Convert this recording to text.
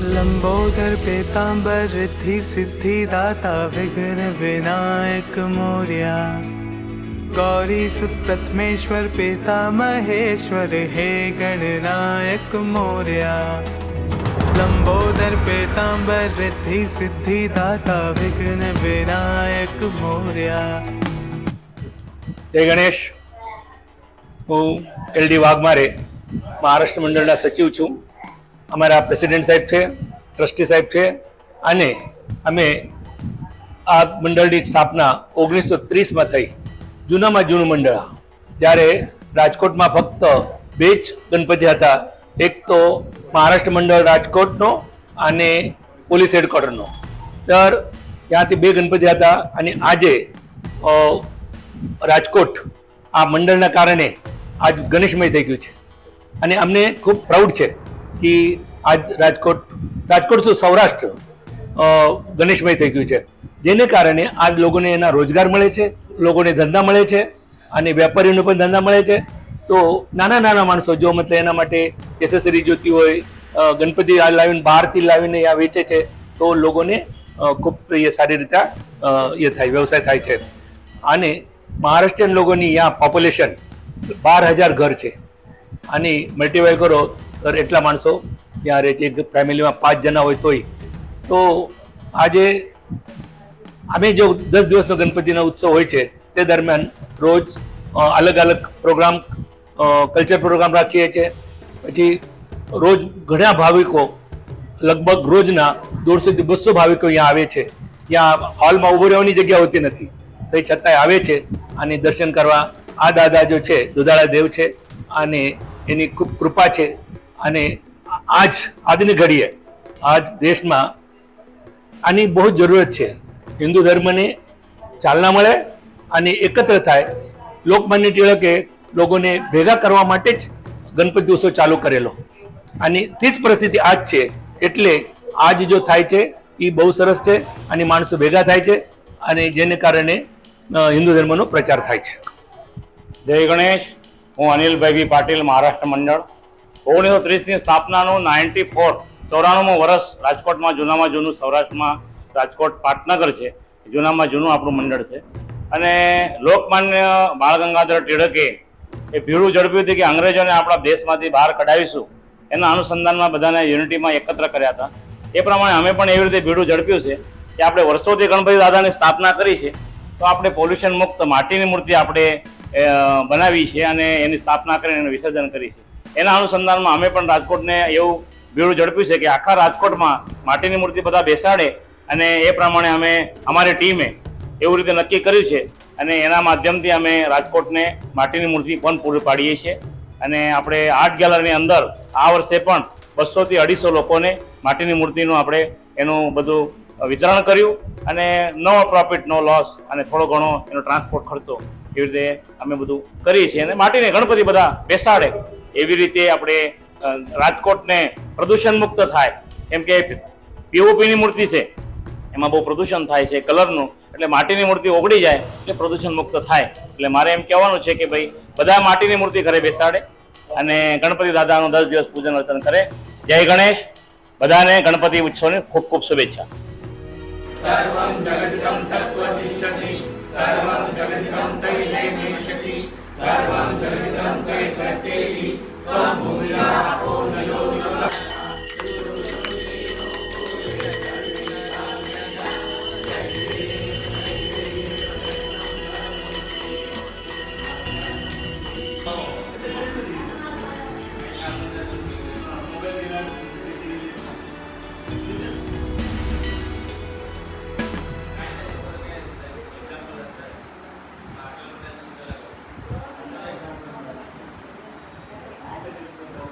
લંબોદર પેતાંબરથી સિદ્ધિદાતા વિઘ્ન વિનાયક મોર્યા ગૌરી સુત પ્રથમેશ્વર પેતા મહેશ્વર હે ગણનાયક મોર્યા લંબોદર પેતાંબરથી સિદ્ધિદાતા વિઘ્ન વિનાયક મોર્યા જય ગણેશ હું એલ ડી વાઘમારે, મહારાષ્ટ્ર મંડળના સચિવ છું. અમારા પ્રેસિડેન્ટ સાહેબ છે, ટ્રસ્ટી સાહેબ છે, અને અમે આ મંડળની સ્થાપના ઓગણીસો ત્રીસમાં થઈ, જૂનામાં જૂનું મંડળ. જ્યારે રાજકોટમાં ફક્ત બે જ ગણપતિ હતા, એક તો મહારાષ્ટ્ર મંડળ રાજકોટનો અને પોલીસ હેડક્વાર્ટરનો દર ત્યાંથી બે ગણપતિ હતા અને આજે રાજકોટ આ મંડળના કારણે આજ ગણેશમય થઈ ગયું છે અને અમને ખૂબ પ્રાઉડ છે કે આજ રાજકોટ રાજકોટ શું સૌરાષ્ટ્ર ગણેશભાઈ થઈ ગયું છે. જેને કારણે આજ લોકોને એના રોજગાર મળે છે, લોકોને ધંધા મળે છે અને વેપારીઓને પણ ધંધા મળે છે. તો નાના નાના માણસો જો મતલબ એના માટે એસેસરી જોતી હોય ગણપતિ લાવીને બહારથી લાવીને આ વેચે છે, તો લોકોને ખૂબ એ સારી રીતે એ થાય, વ્યવસાય થાય છે. અને મહારાષ્ટ્રીયન લોકોની અહીંયા પોપ્યુલેશન બાર હજાર ઘર છે. અને મલ્ટીવાય કરો તો એટલા માણસો ત્યાં રહે છે ફેમિલીમાં પાંચ જણા હોય તોય. તો આજે અમે જો દસ દિવસનો ગણપતિનો ઉત્સવ હોય છે, તે દરમિયાન રોજ અલગ અલગ પ્રોગ્રામ કલ્ચર પ્રોગ્રામ રાખીએ છીએ. પછી રોજ ઘણા ભાવિકો, લગભગ રોજના દોઢસોથી બસો ભાવિકો અહીંયા આવે છે. ત્યાં હોલમાં ઊભો રહેવાની જગ્યા હોતી નથી. તો છતાંય આવે છે અને દર્શન કરવા આ દાદા જો છે દુધાળા દેવ છે, અને એની ખૂબ કૃપા છે. અને આજ, આજની ઘડીએ, આજ દેશમાં આની બહુ જરૂરત છે. હિન્દુ ધર્મને ચાલના મળે અને એકત્ર થાય. લોકમાન્ય ટિળકે લોકોને ભેગા કરવા માટે જ ગણપતિ ઉત્સવ ચાલુ કરેલો. અને તે જ પરિસ્થિતિ આજ છે. એટલે આજ જો થાય છે એ બહુ સરસ છે અને માણસો ભેગા થાય છે અને જેને કારણે હિન્દુ ધર્મનો પ્રચાર થાય છે. જય ગણેશ. હું અનિલભાઈ પાટીલ, મહારાષ્ટ્ર મંડળ. ઓગણીસો ત્રીસની સ્થાપનાનું નાઇન્ટી ફોર, ચોરાણુંમું વર્ષ રાજકોટમાં, જૂનામાં જૂનું સૌરાષ્ટ્રમાં રાજકોટ પાટનગર છે. જૂનામાં જૂનું આપણું મંડળ છે. અને લોકમાન્ય બાળ ગંગાધર ટિળકે એ ભીડું ઝડપ્યું હતું કે અંગ્રેજોને આપણા દેશમાંથી બહાર કઢાવીશું. એના અનુસંધાનમાં બધાને યુનિટીમાં એકત્ર કર્યા હતા. એ પ્રમાણે અમે પણ એવી રીતે ભીડું ઝડપ્યું છે કે આપણે વર્ષોથી ગણપતિ દાદાની સ્થાપના કરી છે. તો આપણે પોલ્યુશન મુક્ત માટીની મૂર્તિ આપણે બનાવી છે અને એની સ્થાપના કરીને એનું વિસર્જન કરી છે. એના અનુસંધાનમાં અમે પણ રાજકોટને એવું ભીડું ઝડપ્યું છે કે આખા રાજકોટમાં માટીની મૂર્તિ બધા બેસાડે અને એ પ્રમાણે અમે અમારી ટીમે એવું રીતે નક્કી કર્યું છે અને એના માધ્યમથી અમે રાજકોટને માટીની મૂર્તિ પણ પૂરી પાડીએ છીએ. અને આપણે આર્ટ ગેલરીની અંદર આ વર્ષે પણ બસોથી અઢીસો લોકોને માટીની મૂર્તિનું આપણે એનું બધું વિતરણ કર્યું અને નો પ્રોફિટ નો લોસ અને થોડો ઘણો એનો ટ્રાન્સપોર્ટ ખર્ચો એવી રીતે અમે બધું કરીએ છીએ. અને માટીને ગણપતિ બધા બેસાડે એવી રીતે આપણે રાજકોટને પ્રદૂષણ મુક્ત થાય. એમ કે પીઓપીની મૂર્તિ છે. એમાં બહુ પ્રદૂષણ થાય છે, કલરનું. એટલે માટીની મૂર્તિ ઓગળી જાય એટલે પ્રદૂષણ મુક્ત થાય. એટલે મારે એમ કહેવાનું છે કે ભાઈ, બધા માટીની મૂર્તિ ઘરે બેસાડે અને ગણપતિ દાદાનું દસ દિવસ પૂજન અર્ચન કરે. જય ગણેશ. બધાને ગણપતિ ઉત્સવની ખૂબ ખૂબ શુભેચ્છા. સર્વમ જગદિદમ તત્વ સર્વમ જગદિદમ તૈલેમિષ્યતિ સર્વમ જગદિદમ